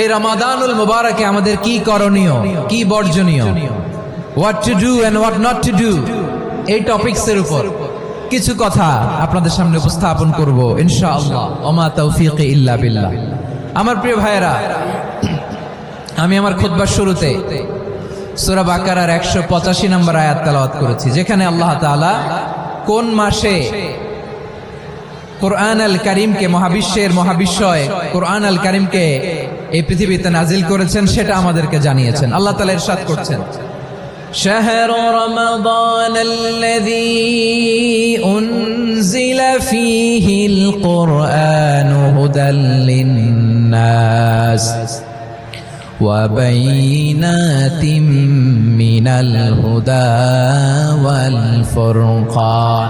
এই রমাদানুল মুবারকে আমাদের কি করণীয়? কি বর্জনীয়? What to do and what not to do এই টপিকসের উপর। কিছু কথা আপনাদের সামনে উপস্থাপন করব, ইনশাআল্লাহ। ওমা তৌফিক ইল্লা বিল্লাহ। আমার প্রিয় ভাইয়েরা, আমি আমার খুতবার শুরুতে সূরা বাকারার একশো পঁচাশি নম্বর আয়াত তেলাওয়াত করেছি, যেখানে আল্লাহ তাআলা কোন মাসে কোরআন আল করিমকে মহাবিশ্বের মহাবিশ্বয় কোরআন আল করিমকে এই পৃথিবীতে নাজিল করেছেন সেটা আমাদেরকে জানিয়েছেন আল্লাহ তালা ইরশাদ করছেন شهر رمضان الذي أنزل فيه القرآن هدى للناس وبينات من الهدى والفرقان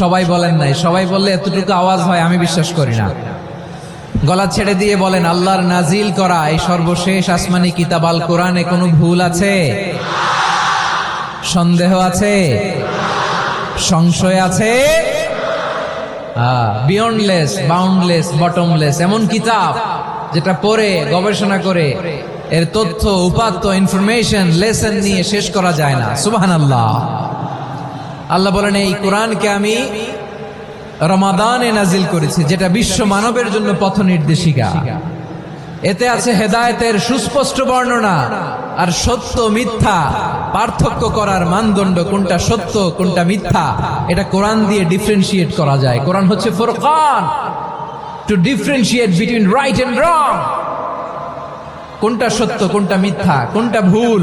সবাই বলেন নাই। সবাই বললে এতটুকু আওয়াজ হয়, আমি বিশ্বাস করি না। গলা ছেড়ে দিয়ে বলেন, আল্লাহর নাজিল করা এই সর্বশেষ আসমানি কিতাব আল কোরআনে কোনো ভুল আছে? সন্দেহ আছে? সংশয় আছে? বিয়ন্ডলেস বাউন্ডলেস বটমলেস এমন কিতাব যেটা পড়ে, গবেষণা করে, এর তথ্য, উপাত্ত ইনফরমেশন লেসন নিয়ে শেষ করা যায় না। সুবাহান আল্লাহ আল্লাহ বলেন, এই কোরআনকে আমি রমাদানে নাজিল করেছি, যেটা বিশ্ব মানবের জন্য পথ নির্দেশিকা। এতে আছে হেদায়েতের সুস্পষ্ট বর্ণনা আর সত্য মিথ্যা। পার্থক্য করার মানদণ্ড কোনটা সত্য, কোনটা মিথ্যা, এটা কোরআন দিয়ে ডিফারেন্সিয়েট করা যায়। কোরআন হচ্ছে Furqan. To differentiate between right and wrong কোনটা সত্য, কোনটা মিথ্যা, কোনটা ভুল